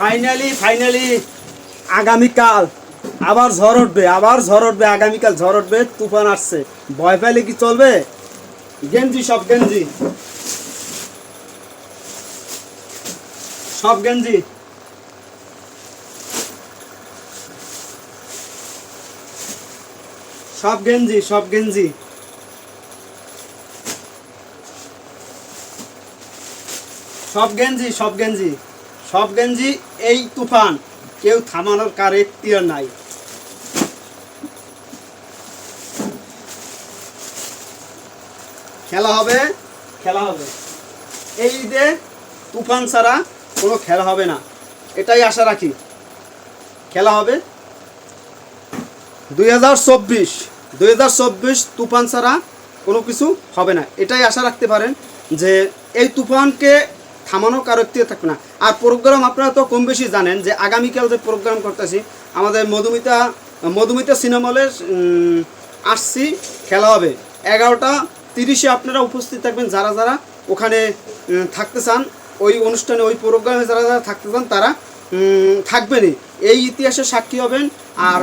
Finally finally আগামীকাল। আবার ঝড় উঠবে, আবার ঝড় উঠবে, আগামীকাল ঝড় উঠবে, তুফান আসছে। ভয় পাইলে কি চলবে? গেঞ্জি, সব গেঞ্জি। সব গেঞ্জি। সব গেঞ্জি সব গেঞ্জি। সব গেঞ্জি সব গেঞ্জি। সব গেঞ্জি এই তুফান। কেউ থামানোর কার এখতিয়ার নাই। খেলা হবে? খেলা হবে। এই ঈদে তুফান ছাড়া কোনো খেলা হবে না। এটাই আশা রাখি। খেলা হবে। দুই হাজার চব্বিশ। দুই হাজার চব্বিশ তুফান ছাড়া কোনো কিছু হবে না। এটাই আশা রাখতে পারেন যে এই তুফানকে থামানো কারও এখতিয়ার থাকবে না। আর প্রোগ্রাম আপনারা তো কম বেশি জানেন যে আগামীকাল যে প্রোগ্রাম করতেছি, আমাদের মধুমিতা মধুমিতা সিনেমা হলে আসছি, খেলা হবে। এগারোটা তিরিশে আপনারা উপস্থিত থাকবেন, যারা যারা ওখানে থাকতে চান, ওই অনুষ্ঠানে, ওই প্রোগ্রামে যারা যারা থাকতে চান, তারা থাকবেনই। এই ইতিহাসে সাক্ষী হবেন, আর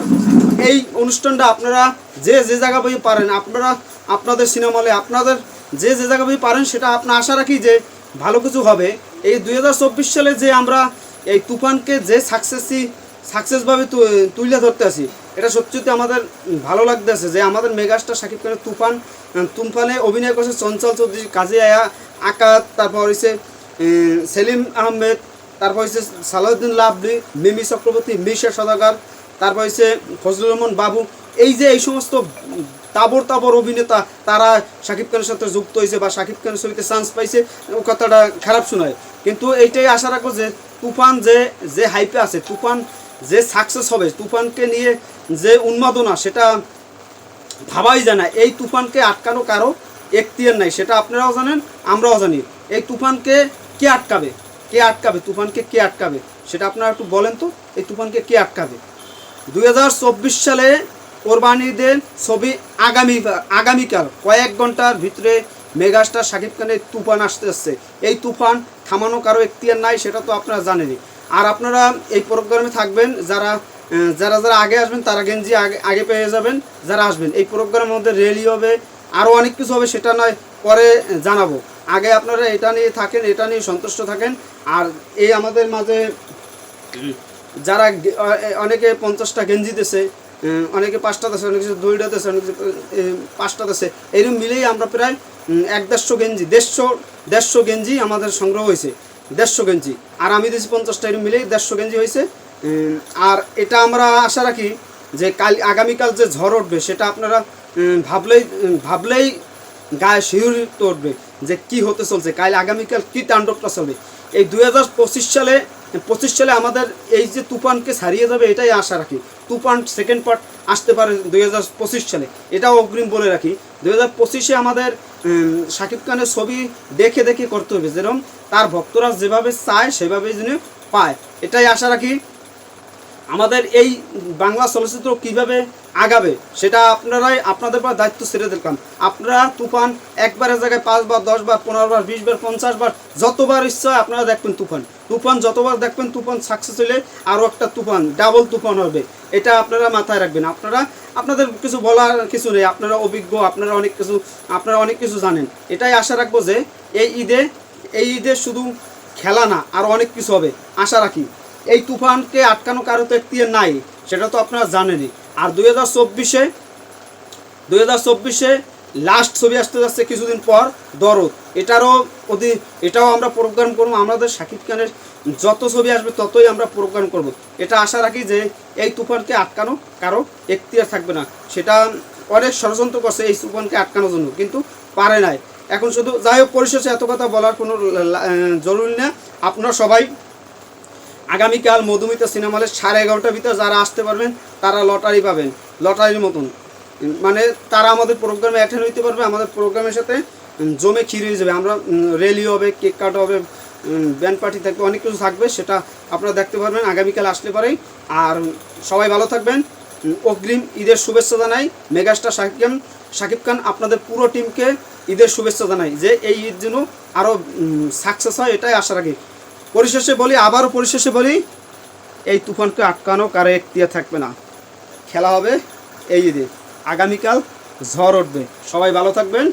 এই অনুষ্ঠানটা আপনারা যে যে জায়গা বই পারেন, আপনারা, আপনাদের সিনেমা হলে আপনাদের যে যে জায়গা বই পারেন, সেটা আপনার আশা রাখি যে ভালো কিছু হবে। এই দুই হাজার চব্বিশ সালে যে আমরা এই তুফানকে যে সাকসেসই সাকসেসভাবে তুলে ধরতে আসি এটা সত্যিতে আমাদের ভালো লাগতেছে যে আমাদের মেগাস্টার শাকিব খানের তুফান তুফানে অভিনয় করছে চঞ্চল চৌধুরী কাজী আয়া আকাত তারপর আহ, সেলিম আহমেদ তারপর হচ্ছে সালাউদ্দিন লাভলি মিমি চক্রবর্তী মিশা সদাগার তারপর হচ্ছে ফজলুর রহমান বাবু। এই যে এই সমস্ত তাবর তাবর অভিনেতা, তারা শাকিব খানের সাথে যুক্ত হয়েছে বা শাকিব খানের ছবিতে চান্স পাইছে, ও কথাটা খারাপ শোনায়। কিন্তু এইটাই আশা রাখব যে, তুফান যে যে হাইপে আছে, তুফান যে সাকসেস হবে, তুফানকে নিয়ে যে উন্মাদনা, সেটা ভাবাই যায় না। এই তুফানকে আটকানো কারও এখতিয়ার নাই, সেটা আপনারাও জানেন, আমরাও জানি। এই তুফানকে কে আটকাবে? কে আটকাবে? তুফানকে কে আটকাবে? সেটা আপনারা একটু বলেন তো, এই তুফানকে কে আটকাবে? দু হাজার চব্বিশ সালে কোরবানিদের ছবি আগামী আগামীকাল কয়েক ঘণ্টার ভিতরে মেগাস্টার শাকিব খানের তুফান আসতে আসছে। এই তুফান থামানো কারও এখতিয়ার নাই সেটা তো আপনারা জানেনই। আর আপনারা এই প্রোগ্রামে থাকবেন যারা যারা যারা আগে আসবেন তারা গেঞ্জি আগে আগে পেয়ে যাবেন যারা আসবেন। এই প্রোগ্রামের মধ্যে রেলি হবে আরও অনেক কিছু হবে সেটা নয় পরে জানাব। আগে আপনারা এটা নিয়ে থাকেন এটা নিয়ে সন্তুষ্ট থাকেন। আর এই আমাদের মাঝে যারা অনেকে পঞ্চাশটা গেঞ্জি দিছে অনেকে পাঁচটা দেশে অনেকে দুইটা দেশে অনেক এ, পাঁচটা দেশে এরকম মিলেই আমরা প্রায় এক দেড়শো গেঞ্জি দেড়শো দেড়শো গেঞ্জি আমাদের সংগ্রহ হয়েছে। দেড়শো গেঞ্জি। আর আমি দিয়েছি পঞ্চাশটা এরকম মিলেই দেড়শো গেঞ্জি হয়েছে। আর এটা আমরা আশা রাখি যে কাল আগামীকাল যে ঝড় উঠবে সেটা আপনারা ভাবলেই ভাবলেই গায়ে শিহরিত উঠবে যে কি হতে চলছে। কাল আগামীকাল কি তাণ্ডবটা চলবে। এই দু হাজার পঁচিশ সালে পঁচিশ সালে আমাদের এই যে তুফানকে ছাড়িয়ে যাবে, এটাই আশা রাখি। তুফান সেকেন্ড পার্ট আসতে পারে দু হাজার পঁচিশ সালে। এটাও অগ্রিম বলে রাখি। দুই হাজার পঁচিশে আমাদের শাকিব খানের ছবি দেখে দেখে করতে হবে। যেরকম তার ভক্তরা যেভাবে চায়, সেভাবে যেন পায়। এটাই আশা রাখি। আমাদের এই বাংলা চলচ্চিত্র কীভাবে আগাবে, সেটা আপনারাই, আপনাদের পর দায়িত্ব ছেড়ে দিলাম আপনারা তুফান একবারের জায়গায় পাঁচবার দশবার পনেরো বার, বিশ বার, পঞ্চাশ বার, যতবার ইচ্ছা আপনারা দেখবেন তুফান। তুফান যতবার দেখবেন তুফান সাকসেস হলে আরও একটা তুফান ডাবল তুফান হবে। এটা আপনারা মাথায় রাখবেন। আপনারা, আপনাদের কিছু বলার কিছু নেই। আপনারা অভিজ্ঞ, আপনারা অনেক কিছু, আপনারা অনেক কিছু জানেন। এটাই আশা রাখব যে এই ঈদে এই ঈদে শুধু খেলা না আর অনেক কিছু হবে। আশা রাখি। এই তুফানকে আটকানো কারও তো একটি নাই, সেটা তো আপনারা জানেনই। আর দুই হাজার চব্বিশে, দুই হাজার চব্বিশে লাস্ট ছবি আসতে যাচ্ছে কিছুদিন পর দরদ। এটারও অধি, এটাও আমরা প্রোগ্রাম করব, আমাদের শাকিব খানের যত ছবি আসবে ততই আমরা প্রোগ্রাম করব। এটা আশা রাখি যে এই তুফানকে আটকানো কারও এখতিয়ার থাকবে না। সেটা অনেক ষড়যন্ত্র করছে এই তুফানকে আটকানোর জন্য, কিন্তু পারে নাই। এখন শুধু যাই হোক, পরিশেষে এত কথা বলার কোনো জরুরি না। আপনারা সবাই আগামীকাল মধুমিতা সিনেমা হলে সাড়ে এগারোটার ভিতরে যারা আসতে পারবেন, তারা লটারি পাবেন। লটারির মতন। মানে তারা আমাদের প্রোগ্রামে অ্যাটেন্ড হইতে পারবে, আমাদের প্রোগ্রামের সাথে জমে ক্ষীর হয়ে যাবে। আমরা র্যালি হবে কেক কাট হবে ব্যান্ড পার্টি থাকবে, অনেক কিছু থাকবে, সেটা আপনারা দেখতে পারবেন। আগামীকাল আসলে পরেই। আর সবাই ভালো থাকবেন। অগ্রিম ঈদের শুভেচ্ছা জানাই মেগাস্টার শাকিব খান। শাকিব খান, আপনাদের পুরো টিমকে ঈদের শুভেচ্ছা জানাই যে এই ঈদ যেন আরও সাকসেস হয়, এটাই আশা রাখি। পরিশেষে বলি, আবারও পরিশেষে বলি, এই তুফানকে আটকানো কারও একটিয়া থাকবে না। খেলা হবে এই ঈদে। আগামীকাল ঝড় উঠবে। সবাই ভালো থাকবেন।